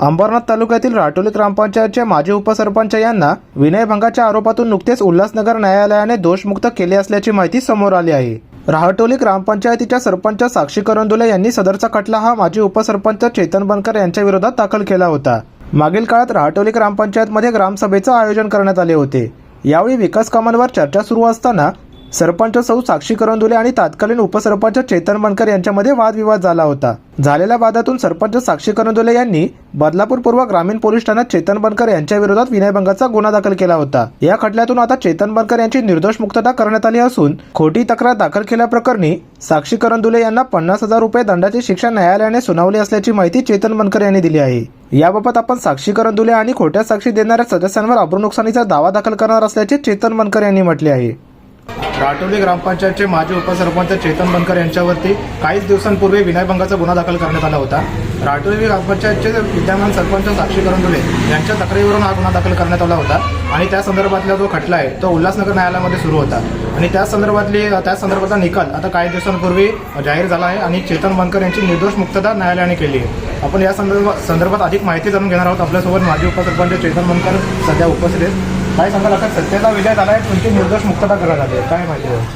अंबरनाथ तालुक्यातील राटोली ग्रामपंचायतचे माजी उपसरपंच यांना विनयभंगाच्या आरोपातून नुकतेच उल्हासनगर न्यायालयाने दोषमुक्त केले असल्याची माहिती समोर आली आहे. राहटोली ग्रामपंचायतीच्या सरपंच साक्षी करंदुले यांनी सदरचा खटला हा माजी उपसरपंच चेतन बनकर यांच्या विरोधात दाखल केला होता. मागील काळात राहटोली ग्रामपंचायतमध्ये ग्रामसभेचं आयोजन करण्यात आले होते. यावेळी विकास कामांवर चर्चा सुरू असताना सरपंच सौ साक्षी करंदुले आणि तत्कालीन उपसरपंच चेतन बनकर यांच्यामध्ये वादविवाद झाला होता. झालेल्या वादातून सरपंच साक्षी करंदुले यांनी बदलापूर पूर्व ग्रामीण पोलीस ठाण्यात चेतन बनकर यांच्या विरोधात विनयभंगाचा गुन्हा दाखल केला होता. या खटल्यातून आता चेतन बनकर यांची निर्दोष मुक्तता करण्यात आली असून खोटी तक्रार दाखल केल्याप्रकरणी साक्षी करंदुले यांना पन्नास हजार रुपये दंडाची शिक्षा न्यायालयाने सुनावली असल्याची माहिती चेतन बनकर यांनी दिली आहे. याबाबत आपण साक्षी करंदुले आणि खोट्या साक्षी देणाऱ्या सदस्यांवर अब्रू नुकसानीचा दावा दाखल करणार असल्याचे चेतन बनकर यांनी म्हटले आहे. राटोली ग्रामपंचायतचे माजी उपसरपंच चेतन बनकर यांच्यावरती काहीच दिवसांपूर्वी विनयभंगाचा गुन्हा दाखल करण्यात आला होता. राटोली ग्रामपंचायतचे विद्यमान सरपंच साक्षी करंदुले यांच्या तक्रारीवरून हा गुन्हा दाखल करण्यात आला होता आणि त्या संदर्भातला जो खटला आहे तो उल्हासनगर न्यायालयामध्ये सुरू होता. आणि त्या संदर्भातली त्या संदर्भातला निकाल आता काही दिवसांपूर्वी जाहीर झाला आहे आणि चेतन बनकर यांची निर्दोष मुक्तता न्यायालयाने केली आहे. आपण या संदर्भात संदर्भात अधिक माहिती जाणून घेणार आहोत. आपल्यासोबत माजी उपसरपंच चेतन बनकर सध्या उपस्थित आहेत. काय सांगाल आता सत्तेचा विजय झाला आहे तुमची निर्दोष मुक्तता करण्यात आली आहे काय माहिती आहे?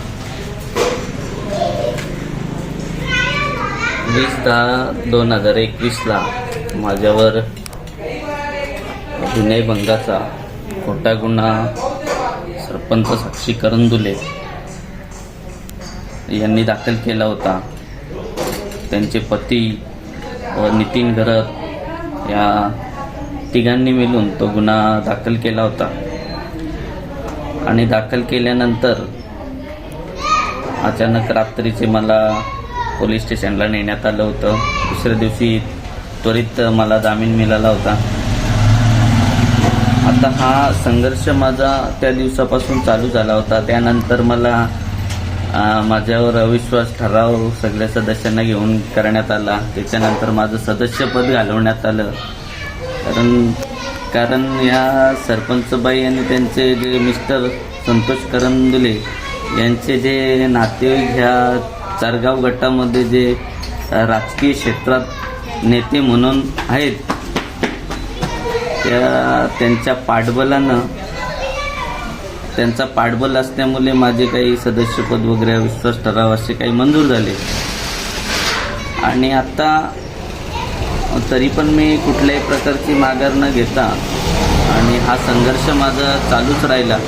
वीस दहा दोन हजार एकवीसला माझ्यावर विनयभंगाचा खोटा गुन्हा सरपंच साक्षी करंदुले यांनी दाखल केला होता. त्यांचे पती व नितीन घरत या तिघांनी मिळून तो गुन्हा दाखल केला होता. आणि दाखल केल्यानंतर अचानक रात्रीचे मला पोलीस स्टेशनला नेण्यात आलं होतं. दुसऱ्या दिवशी त्वरित मला जामीन मिळाला होता. आता हा संघर्ष माझा त्या दिवसापासून चालू झाला होता. त्यानंतर मला माझ्यावर अविश्वास ठराव सगळ्या सदस्यांना घेऊन करण्यात आला. त्याच्यानंतर माझं सदस्यपद घालवण्यात आलं. कारण कारण या सरपंचबाई आणि त्यांचे जे मिस्टर संतोष करंदुले यांचे जे नातेवाईक ह्या चारगाव गटामध्ये जे राजकीय क्षेत्रात नेते म्हणून आहेत त्या त्यांच्या पाठबलानं त्यांचा पाठबल असल्यामुळे माझे काही सदस्यपद वगैरे विश्वास ठराव असे काही मंजूर झाले. आणि आता तरी पण मी कुठल्याही प्रकारची माघार न घेता आणि हा संघर्ष माझा चालूच राहिला.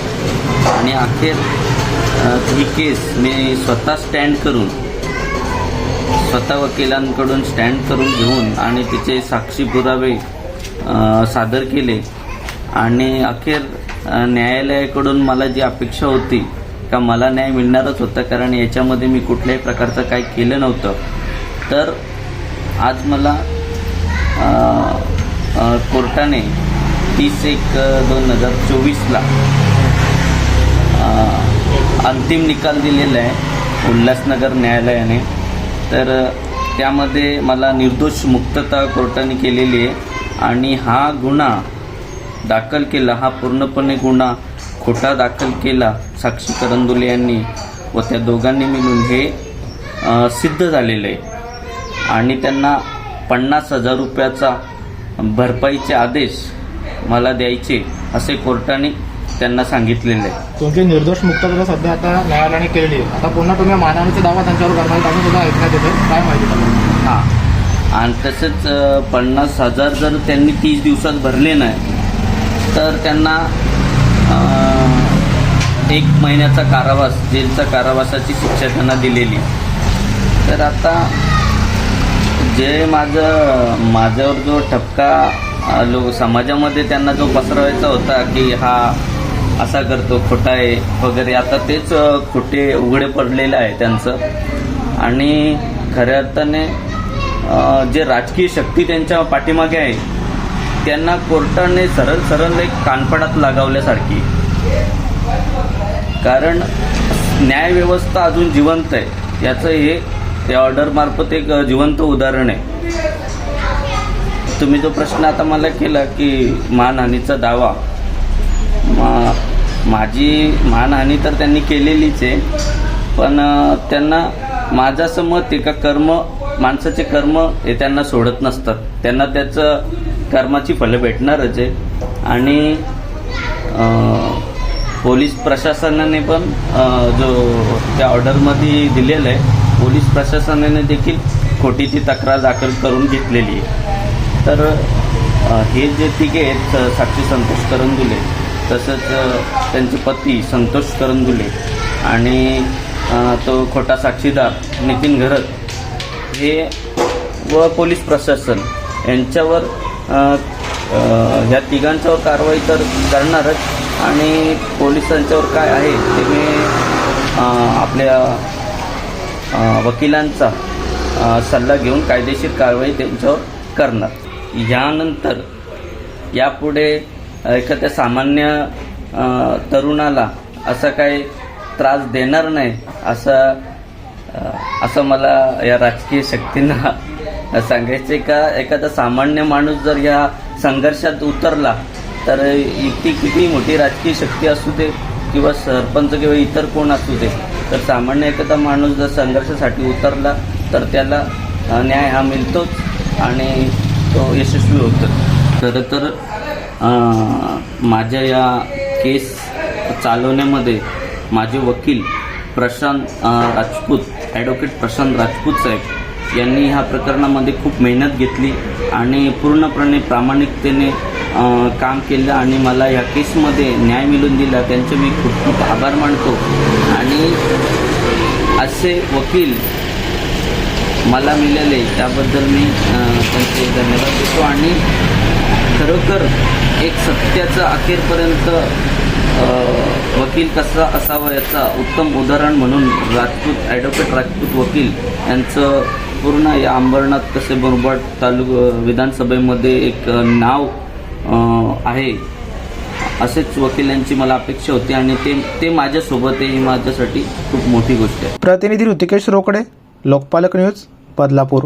आणि अखेर ही केस मी स्वतः स्टँड करून स्वतः वकिलांकडून स्टँड करून घेऊन आणि तिचे साक्षी पुरावे सादर केले. आणि अखेर न्यायालयाकडून मला जी अपेक्षा होती का मला न्याय मिळणारच होता कारण याच्यामध्ये मी कुठल्याही प्रकारचं काही केलं नव्हतं. तर आज मला कोर्टाने तीस एक दोन हजार चोवीसला अंतिम निकाल दिलेला आहे उल्हासनगर न्यायालयाने. तर त्यामध्ये मला निर्दोष मुक्तता कोर्टाने केलेली आहे आणि हा गुन्हा दाखल केला हा पूर्णपणे गुन्हा खोटा दाखल केला साक्षी करंदुले यांनी व त्या दोघांनी मिळून हे सिद्ध झालेलं आहे. आणि त्यांना पन्नास हजार रुपयाचा भरपाईचे आदेश मला द्यायचे असे कोर्टाने त्यांना सांगितलेले. आहे तुमची निर्दोष मुक्तता सध्या आता न्यायालयाने केलेली आहे. आता पुन्हा तुम्ही मानहानीचा दावा त्यांच्यावर करणार सुद्धा ऐकण्यात येते काय माहिती हां. आणि तसेच पन्नास हजार जर त्यांनी तीस दिवसात भरले नाही तर त्यांना एक महिन्याचा कारावास जेलचा कारावासाची शिक्षा त्यांना दिलेली. तर आता जे माझं माझ्यावर जो ठपका लोक समाजामध्ये त्यांना जो पसरवायचा होता की हा असा करतो खोटा आहे वगैरे आता तेच खोटे उघडे पडलेलं आहे त्यांचं. आणि खऱ्या अर्थाने जे राजकीय शक्ती त्यांच्या पाठीमागे आहे त्यांना कोर्टाने सरळ सरळ एक कानपडात लगावल्यासारखी. कारण न्यायव्यवस्था अजून जिवंत आहे. याचं हे त्या ऑर्डरमार्फत एक जिवंत उदाहरण आहे. तुम्ही जो प्रश्न आता मला केला की मानहानीचा दावा मा माझी मानहानी तर त्यांनी केलेलीच आहे पण त्यांना माझं असं मत आहे का कर्म माणसाचे कर्म हे त्यांना सोडत नसतात. त्यांना त्याचं कर्माची फलं भेटणारच आहे. आणि पोलीस प्रशासनाने पण जो त्या ऑर्डरमध्ये दिलेलं आहे पोलीस प्रशासनाने देखील खोटीची तक्रार दाखल करून घेतलेली आहे. तर हे जे तिघे आहेत साक्षी संतोष करंदुले तसंच त्यांचे पती संतोष करंदुले आणि तो खोटा साक्षीदार नितीन घरत हे व पोलीस प्रशासन यांच्यावर ह्या तिघांच्यावर कारवाई तर करणारच आणि पोलिसांच्यावर काय आहे ते मी आपल्या वकिलांचा सल्ला घेऊन कायदेशीर कारवाई त्यांच्यावर करणार. यानंतर यापुढे एखाद्या सामान्य तरुणाला असा काही त्रास देणार नाही असं असं मला या राजकीय शक्तींना सांगायचे का एखादा सामान्य माणूस जर या संघर्षात उतरला तर इतकी किती मोठी राजकीय शक्ती असू दे किंवा सरपंच किंवा इतर कोण असू दे तर सामान्य एखादा माणूस जर संघर्षासाठी उतरला तर त्याला न्याय हा मिळतोच आणि तो यशस्वी होतो. खरं तर माझ्या या केस चालवण्यामध्ये माझे वकील प्रशांत राजपूत ॲडव्होकेट प्रशांत राजपूत साहेब यांनी ह्या प्रकरणामध्ये खूप मेहनत घेतली आणि पूर्णपणे प्रामाणिकतेने काम केलं आणि मला ह्या केसमध्ये न्याय मिळून दिला त्यांचे मी खूप खूप आभार मानतो. आणि असे वकील मला मिळाले त्याबद्दल मी त्यांचे धन्यवाद देतो. आणि खरोखर एक सत्याचं अखेरपर्यंत वकील कसा असावा याचा उत्तम उदाहरण म्हणून राजपूत ॲडव्होकेट राजपूत वकील यांचं पूर्ण या अंबरनाथ कसे मुरबाड तालुक विधानसभेमध्ये एक नाव आहे. असेच वकिलांची मला अपेक्षा होती आणि ते ते माझ्यासोबत आहे ही माझ्यासाठी खूप मोठी गोष्ट आहे. प्रतिनिधी ऋतिकेश रोकडे लोकपालक न्यूज बदलापूर.